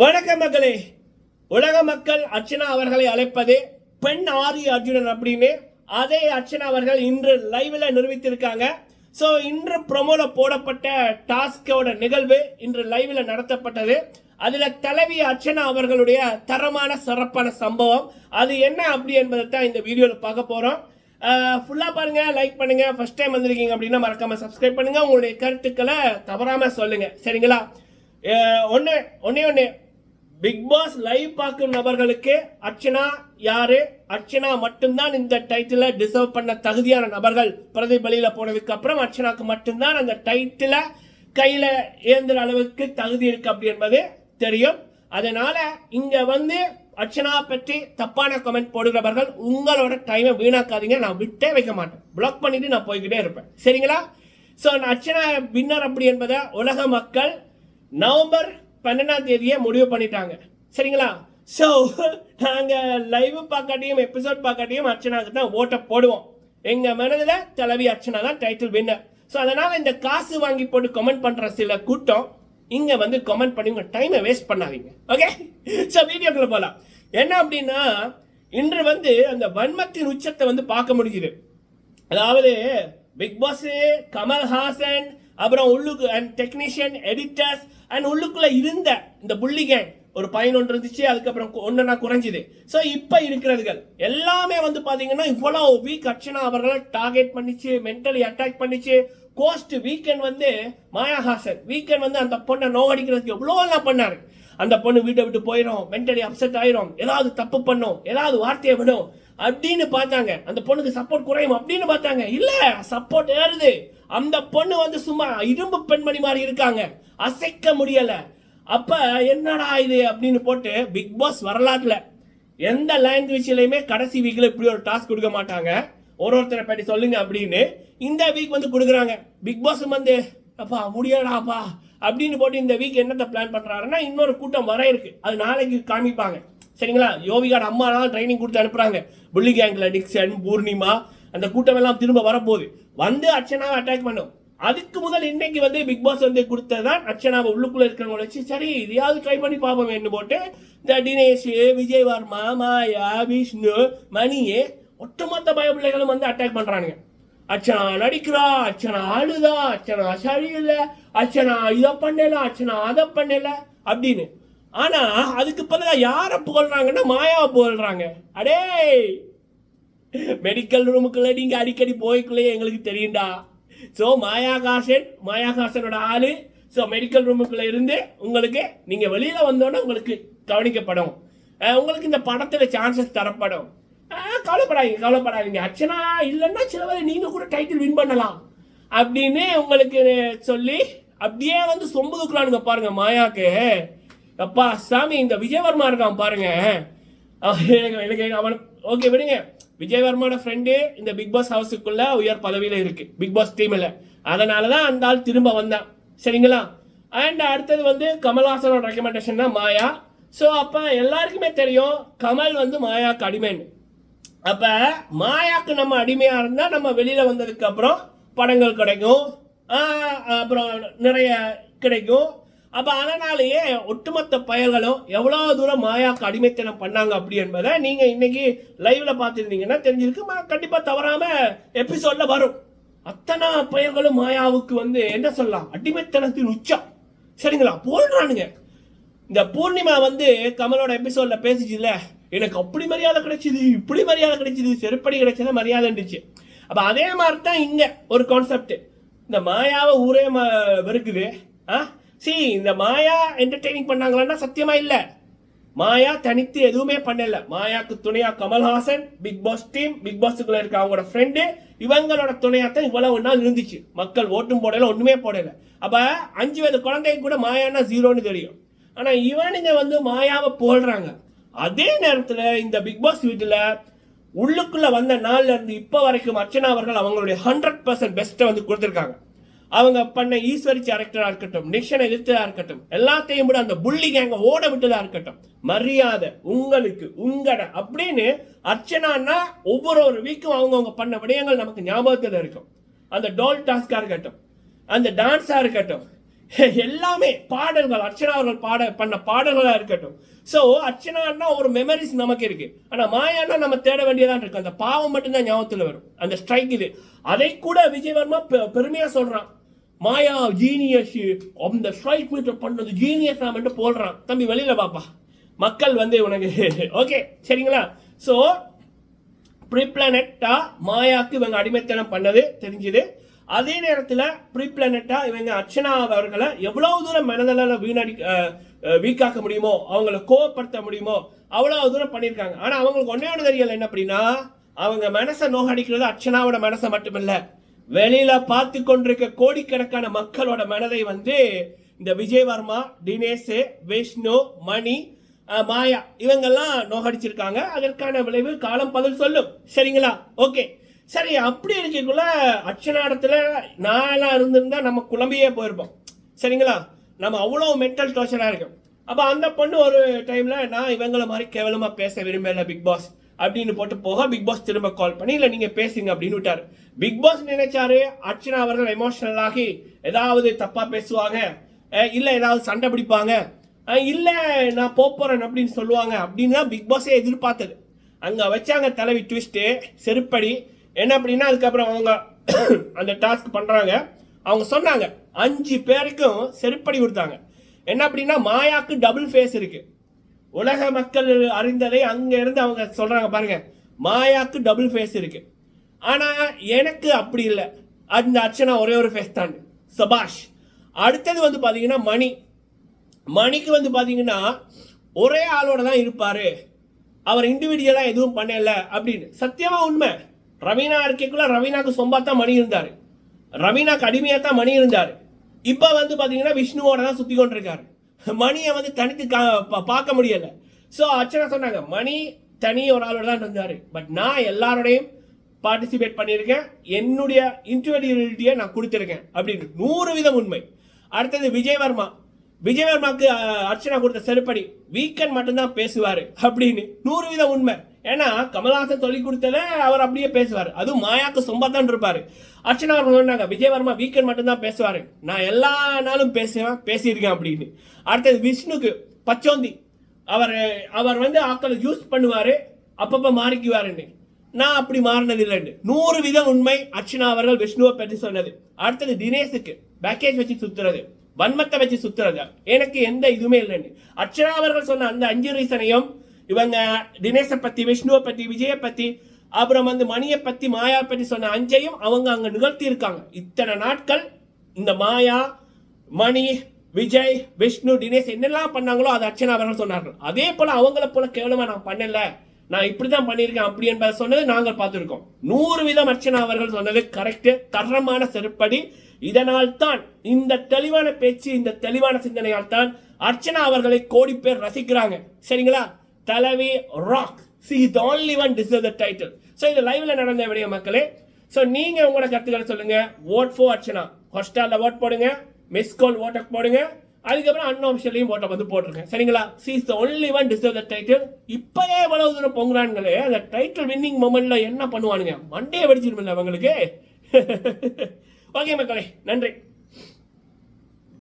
வணக்க மக்களே. உலக மக்கள் அர்ச்சனா அவர்களை அழைப்பது பெண் ஆரி அர்ஜுனன் அப்படின்னு. அதே அர்ச்சனா அவர்கள் இன்று லைவில் நிரூபித்திருக்காங்க. ஸோ இன்று ப்ரொமோல போடப்பட்ட டாஸ்கோட நிகழ்வு இன்று லைவில் நடத்தப்பட்டது. அதில் தலைவி அர்ச்சனா அவர்களுடைய தரமான சிறப்பான சம்பவம். அது என்ன அப்படி என்பதை தான் இந்த வீடியோவில் பார்க்க போகிறோம் ஃபுல்லாக பாருங்கள் லைக் பண்ணுங்கள் ஃபர்ஸ்ட் டைம் வந்திருக்கீங்க அப்படின்னா மறக்காமல் சப்ஸ்கிரைப் பண்ணுங்கள் உங்களுடைய கருத்துக்களை தவறாமல் சொல்லுங்கள் சரிங்களா? ஒன்று ஒன்னே ஒன்று பிக் பாஸ் லைவ் பார்க்கும் நபர்களுக்கு அர்ச்சனா யாரு? அர்ச்சனா மட்டும்தான் இந்த டைட்டில டிசர்வ் பண்ண தகுதியான நபர்கள் பிரதிபலியில போனதுக்கு அப்புறம் அர்ச்சனாக்கு மட்டும்தான் அந்த டைட்டில கையில ஏந்துற அளவுக்கு தகுதி இருக்கு அப்படி என்பது தெரியும். அதனால இங்க வந்து அர்ச்சனா பற்றி தப்பான கமெண்ட் போடுகிறவர்கள் உங்களோட டைமை வீணாக்காதீங்க. நான் விட்டே வைக்க மாட்டேன். பிளாக் பண்ணிட்டு நான் போய்கிட்டே இருப்பேன். சரிங்களா? ஸோ அர்ச்சனா வின்னர் அப்படி என்பதை உலக மக்கள் நவம்பர் பன்னெண்டாம் தேதியே முடிவு பண்ணிட்டாங்க. சரிங்களா? ஸோ நாங்கள் லைவ் பார்க்காட்டியும் எபிசோட் பார்க்காட்டியும் அர்ச்சனாக்கு தான் ஓட்டை போடுவோம். எங்கள் மனதில் தலைவி அர்ச்சனா தான் டைட்டில் வின்னர் ஸோ அதனால் இந்த காசு வாங்கி போட்டு கமெண்ட் பண்ணுற சில கூட்டம் இங்கே வந்து கமெண்ட் பண்ணி உங்கள் டைமை வேஸ்ட் பண்ணாதீங்க. ஓகே ஸோ வீடியோக்குள்ளே போகலாம் என்ன அப்படின்னா இன்று வந்து அந்த வன்மத்தின் உச்சத்தை வந்து பார்க்க முடியுது. அதாவது பிக் பாஸ் கமல்ஹாசன் அப்புறம் உள்ளுக்கு அண்ட் டெக்னீஷியன் எடிட்டர்ஸ் அண்ட் உள்ளுக்குள்ளே இருந்த இந்த புள்ளி கேங் ஒரு பதினொன்று இருந்துச்சு அதுக்கப்புறம் ஒன்றுனா குறைஞ்சிது. ஸோ இப்போ இருக்கிறதுகள் எல்லாமே வந்து பார்த்தீங்கன்னா இவ்வளோ வீக் அர்ச்சனா அவர்களை டார்கெட் பண்ணிச்சு மென்டலி அட்டாக் பண்ணிச்சு. கோஸ்ட் வீக்கெண்ட் வந்து மாயாஹாசன் வீக்கெண்ட் வந்து அந்த பொண்ணை நோவடிக்கிறதுக்கு எவ்வளோ எல்லாம் பண்ணாரு? அந்த பொண்ணு வீட்டை விட்டு போயிடும் மென்டலி அப்செட் ஆயிரும் ஏதாவது தப்பு பண்ணும் ஏதாவது வார்த்தையை விடும் அப்படின்னு பார்த்தாங்க. அந்த பொண்ணுக்கு சப்போர்ட் குறையும் அப்படின்னு பார்த்தாங்க. இல்லை சப்போர்ட் ஏறுது. அந்த பொண்ணு வந்து சும்மா இரும்பு பெண்மணி மாதிரி இருக்காங்க. அசைக்க முடியல. அப்ப என்னடா இது அப்படின்னு போட்டு பிக் பாஸ் வரலாற்றுல எந்த லாங்குவேஜ்லயுமே கடைசி வீக்ல இப்படி ஒரு டாஸ்க் கொடுக்க மாட்டாங்க. ஒரு ஒருத்தரை பற்றி சொல்லுங்க அப்படின்னு இந்த வீக் வந்து கொடுக்குறாங்க. பிக் பாஸ் வந்து அப்பா முடியாடாப்பா அப்படின்னு போட்டு இந்த வீக் என்னத்தை பிளான் பண்றாருன்னா இன்னொரு கூட்டம் வர இருக்கு. அது நாளைக்கு காமிப்பாங்க. சரிங்களா? யோவிகாட அம்மா ட்ரைனிங் கொடுத்து அனுப்புறாங்க. புள்ளி கேங்கில் டிக்சன் பூர்ணிமா அந்த கூட்டம் எல்லாம் திரும்ப வரப்போகுது. வந்து அர்ச்சனாவை அட்டாக் பண்ணும். அதுக்கு முதல் இன்னைக்கு வந்து பிக் பாஸ் வந்து கொடுத்ததான் அர்ச்சனாவை உள்ளுக்குள்ள இருக்கிறவங்க வச்சு சரி இதையாவது ட்ரை பண்ணி பார்ப்போம் போட்டு இந்த தினேஷ் விஜய் வர்மா மாயா விஷ்ணு மணி ஒட்டுமொத்த பய பிள்ளைகளும் வந்து அட்டாக் பண்றானுங்க. அர்ச்சனா நடிக்கிறா அர்ச்சனா அழுதா அர்ச்சனா சரியில்லை அர்ச்சனா இதை பண்ணல அர்ச்சனா அதை பண்ணல அப்படின்னு. ஆனா அதுக்கு பதிலாக யாரை புகழ்றாங்கன்னா மாயாவை புகழ்றாங்க. அடே மெடிக்கல் ரூமுக்குள்ள நீங்க அடிக்கடி போய்க்குள்ளே எங்களுக்கு தெரியும்டா. ஸோ மாயாகாசன் மாயாகாசனோட ஆளு. ஸோ மெடிக்கல் ரூமுக்குள்ள இருந்து உங்களுக்கு நீங்க வெளியில வந்தோன்னே உங்களுக்கு கவனிக்கப்படும். உங்களுக்கு இந்த படத்துல சான்சஸ் தரப்படும். கவலைப்படாதீங்க கவலைப்படாதீங்க. அர்ச்சனா இல்லைன்னா சில பேர் நீங்க கூட டைட்டில் வின் பண்ணலாம். அப்படின்னு உங்களுக்கு சொல்லி அப்படியே வந்து சொம்பு பாருங்க மாயாக்கு. அப்பா சாமி இந்த விஜயவர்மா இருக்கான் பாருங்க. எனக்கு எனக்கு அவன் ஓகே விடுங்க. விஜயவர்மோட ஃப்ரெண்டு இந்த பிக் பாஸ் ஹவுஸுக்குள்ள உயர் பதவியில் இருக்கு. பிக் பாஸ் டீமில் அதனால தான் அந்த ஆள் திரும்ப வந்தான். சரிங்களா? அண்ட் அடுத்தது வந்து கமல்ஹாசனோட ரெக்கமெண்டேஷன் தான் மாயா. ஸோ அப்போ எல்லாருக்குமே தெரியும் கமல் வந்து மாயாக்கு அடிமைன்னு. அப்போ மாயாவுக்கு நம்ம அடிமையாக இருந்தால் நம்ம வெளியில் வந்ததுக்கப்புறம் படங்கள் கிடைக்கும். அப்புறம் நிறைய கிடைக்கும். அப்போ அதனாலேயே ஒட்டுமொத்த பயல்களும் எவ்வளோ தூரம் மாயாவுக்கு அடிமைத்தனம் பண்ணாங்க அப்படி என்பதை நீங்கள் இன்னைக்கு லைவ்ல பார்த்துருந்தீங்கன்னா தெரிஞ்சிருக்கு. கண்டிப்பாக தவறாமல் எபிசோடில் வரும். அத்தனை பயல்களும் மாயாவுக்கு வந்து என்ன சொல்லலாம்? அடிமைத்தனத்தின் உச்சம். சரிங்களா? போடுறானுங்க. இந்த பூர்ணிமா வந்து கமலோட எபிசோடில் பேசிச்சுல எனக்கு அப்படி மரியாதை கிடைச்சிது இப்படி மரியாதை கிடைச்சிது செருப்படி கிடைச்சது மரியாதை இருந்துச்சு. அப்போ அதே மாதிரி தான் இங்கே ஒரு கான்செப்ட் இந்த மாயாவை ஊரே ம- வெறுக்குது. ஆ? சி இந்த மாயா என்டர்டெய்னிங் பண்ணாங்களான்னா சத்தியமா இல்லை. மாயா தனித்து எதுவுமே பண்ணல. மாயாக்கு துணையா Kamal Haasan Bigg Boss team Bigg பாஸுக்குள்ள இருக்க அவங்களோட ஃப்ரெண்டு இவங்களோட துணையா தான் இவ்வளவு நாள் இருந்துச்சு. மக்கள் ஓட்டும் போடல ஒண்ணுமே போடல. அப்ப அஞ்சு வயது குழந்தைக்கு கூட மாயானா ஜீரோன்னு தெரியும். ஆனா இவனுங்க வந்து மாயாவை போடுறாங்க. அதே நேரத்தில் இந்த பிக் பாஸ் வீட்டில் உள்ளுக்குள்ள வந்த நாள்ல இருந்து இப்போ வரைக்கும் அர்ச்சனா அவர்கள் அவங்களுடைய ஹண்ட்ரட் பர்சன்ட் பெஸ்ட்டை வந்து கொடுத்துருக்காங்க. அவங்க பண்ண ஈஸ்வரி கேரக்டரா இருக்கட்டும் நிக்ஷனை எதிர்த்ததா இருக்கட்டும் எல்லாத்தையும் விட அந்த புள்ளி கேங்க ஓட விட்டதா இருக்கட்டும். மரியாதை உங்களுக்கு உங்கட அப்படின்னு அர்ச்சனான்னா ஒவ்வொரு ஒரு வீக்கும் அவங்கவுங்க பண்ண விடயங்கள் நமக்கு ஞாபகத்தில் இருக்கும். அந்த டோல் டாஸ்கா இருக்கட்டும் அந்த டான்ஸா இருக்கட்டும் எல்லாமே பாடல்கள் அர்ச்சனா அவர்கள் பாட பண்ண பாடல்களா இருக்கட்டும். ஸோ அர்ச்சனான்னா ஒரு மெமரிஸ் நமக்கு இருக்கு. ஆனா மாயான்னா நம்ம தேட வேண்டியதான் இருக்கு. அந்த பாவம் மட்டும்தான் ஞாபகத்தில் வரும். அந்த ஸ்ட்ரைக் இது. அதை கூட விஜயவர்மா பெ- பெருமையா சொல்றான். மாயா ஜீனியஸ் அந்த ஸ்ட்ரைக் மீட்டர் பண்ணது ஜீனியஸ் மட்டும் போடுறான். தம்பி வெளியில பாப்பா மக்கள் வந்து உனக்கு ஓகே சரிங்களா? ஸோ ப்ரிப்ளானட்டா மாயாக்கு இவங்க அடிமைத்தனம் பண்ணது தெரிஞ்சுது. அதே நேரத்தில் ப்ரிப்ளானட்டா இவங்க அர்ச்சனா அவர்களை எவ்வளவு தூரம் மனதளவில் வீணடி வீக்காக்க முடியுமோ அவங்கள கோவப்படுத்த முடியுமோ அவ்வளவு தூரம் பண்ணியிருக்காங்க. ஆனால் அவங்களுக்கு ஒன்றே ஒன்று தெரியல என்ன அப்படின்னா அவங்க மனசை நோகடிக்கிறது அர்ச்சனாவோட மனசை மட்டுமில்லை. வெளியில பார்த்து கொண்டிருக்க கோடிக்கணக்கான மக்களோட மனதை வந்து இந்த விஜயவர்மா தினேஷ் விஷ்ணு மணி மாயா இவங்கெல்லாம் நோகடிச்சிருக்காங்க. அதற்கான விளைவு காலம் பதில் சொல்லும். சரிங்களா? ஓகே. சரி அப்படி இருக்கக்குள்ள அர்ச்சனா இடத்துல நான் எல்லாம் இருந்திருந்தா நம்ம குழம்பியே போயிருப்போம். சரிங்களா? நம்ம அவ்வளோ மென்டல் டோர்ச்சராக இருக்கும். அப்போ அந்த பொண்ணு ஒரு டைமில் நான் இவங்கள மாதிரி கேவலமாக பேச விரும்பல பிக் பாஸ் அப்படின்னு போட்டு போக பிக் பாஸ் திரும்ப கால் பண்ணி இல்லை நீங்கள் பேசுங்க அப்படின்னு விட்டார். பிக் பாஸ் நினைச்சாரு அர்ச்சனா அவர்கள் எமோஷனல் ஆகி ஏதாவது தப்பாக பேசுவாங்க? இல்லை ஏதாவது சண்டை பிடிப்பாங்க? இல்லை நான் போகிறேன் அப்படின்னு சொல்லுவாங்க. அப்படின்னு தான் பிக் பாஸே எதிர்பார்த்தது. அங்கே வச்சாங்க தலைவி ட்விஸ்ட்டு செருப்படி. என்ன அப்படின்னா அதுக்கப்புறம் அவங்க அந்த டாஸ்க் பண்ணுறாங்க அவங்க சொன்னாங்க அஞ்சு பேருக்கும் செருப்படி கொடுத்தாங்க. என்ன அப்படின்னா மாயாக்கு டபுள் ஃபேஸ் இருக்குது உலக மக்கள் அறிந்ததை அங்கேருந்து அவங்க சொல்கிறாங்க பாருங்க. மாயாக்கு டபுள் ஃபேஸ் இருக்கு. ஆனால் எனக்கு அப்படி இல்லை. அந்த அர்ச்சனா ஒரே ஒரு ஃபேஸ் தான். சபாஷ். அடுத்தது வந்து பார்த்தீங்கன்னா மணி. மணிக்கு வந்து பார்த்தீங்கன்னா ஒரே ஆளோட தான் இருப்பார். அவர் இண்டிவிஜுவலாக எதுவும் பண்ணல அப்படின்னு. சத்தியமாக உண்மை. ரவீனா இருக்கக்குள்ள ரவீனாக்கு சொம்பா தான் மணி இருந்தார். ரவீனாக்கு அடிமையாக தான் மணி இருந்தார். இப்போ வந்து பார்த்தீங்கன்னா விஷ்ணுவோட தான் சுற்றி கொண்டிருக்காரு. மணியை வந்து தனித்து கா- பா- பார்க்க முடியலை. ஸோ அர்ச்சனா சொன்னாங்க மணி தனி ஒரு ஆளோட தான் இருந்தார். பட் நான் எல்லாரோடையும் பார்ட்டிசிபேட் பண்ணியிருக்கேன். என்னுடைய இன்டிவிஜுவலிட்டியை நான் கொடுத்துருக்கேன். அப்படின்னு. நூறு விதம் உண்மை. அடுத்தது விஜயவர்மா விஜயவர்மாக்கு அர்ச்சனா கொடுத்த செருப்படி வீக்கெண்ட் மட்டும்தான் பேசுவார். அப்படின்னு. நூறு விதம் உண்மை. ஏன்னா கமல்ஹாசன் சொல்லி கொடுத்தத அவர் அப்படியே பேசுவார். அதுவும் மாயாக்கு சொம்பா தான் இருப்பார். அர்ச்சனா அவர்கள் சொன்னாங்க விஜயவர்மா வீக்கெண்ட் மட்டும்தான் பேசுவார். நான் எல்லா நாளும் பேசுவேன் பேசியிருக்கேன் அப்படின்னு. அடுத்தது விஷ்ணுக்கு பச்சோந்தி. அவர் அவர் வந்து ஆக்களை யூஸ் பண்ணுவார் அப்பப்போ மாறிக்குவாருன்னு. நான் அப்படி மாறினது இல்லைன்னு நூறு விதம் உண்மை அர்ச்சனா அவர்கள் விஷ்ணுவை பற்றி சொன்னது. அடுத்தது தினேஷுக்கு பேக்கேஜ் வச்சு சுத்துறது வன்மத்தை வச்சு சுத்துறது. எனக்கு எந்த இதுவுமே இல்லைன்னு. அர்ச்சனா அவர்கள் சொன்ன அந்த அஞ்சு ரீசனையும் இவங்க தினேஷை பற்றி விஷ்ணுவை பற்றி விஜயை பற்றி அப்புறம் வந்து மணியை பற்றி மாயா பற்றி சொன்ன அஞ்சையும் அவங்க அங்கே நிகழ்த்தி இருக்காங்க இத்தனை நாட்கள் இந்த மாயா மணி விஜய் விஷ்ணு தினேஷ் என்னெல்லாம் பண்ணாங்களோ அது அர்ச்சனா அவர்கள் சொன்னார்கள். அதே போல அவங்கள போல கேவலமா நான் பண்ணல. நான் இப்படிதான் பண்ணியிருக்கேன் அப்படி என்பதை சொன்னது நாங்கள் பார்த்துருக்கோம். நூறு வீதம் அர்ச்சனா அவர்கள் சொன்னது கரெக்டு தரமான செருப்படி. இதனால் தான் இந்த தெளிவான பேச்சு இந்த தெளிவான சிந்தனையால் தான் அர்ச்சனா அவர்களை கோடி பேர் ரசிக்கிறாங்க. சரிங்களா? தலைவி rock she the only one deserve the title so இது லைவ்ல நடந்த விடிய மக்களே ஸோ நீங்க உங்களோட கருத்துக்களை சொல்லுங்க. Vote for Archana. ஹாஸ்டாலில் ஓட் போடுங்க. மிஸ் கால் ஓட்டை போடுங்க. அதுக்கப்புறம் அன்ஆஃபிஷியலையும் ஓட்டை வந்து போட்டிருக்கேன் சரிங்களா? She's the only one deserve the title இப்போயே எவ்வளவு தூரம் பொங்குறானுங்களே அந்த டைட்டில் வின்னிங் மொமெண்ட்ல என்ன பண்ணுவானுங்க? மண்டையை வெடிச்சிருமில்ல அவங்களுக்கு. ஓகே மக்களே நன்றி.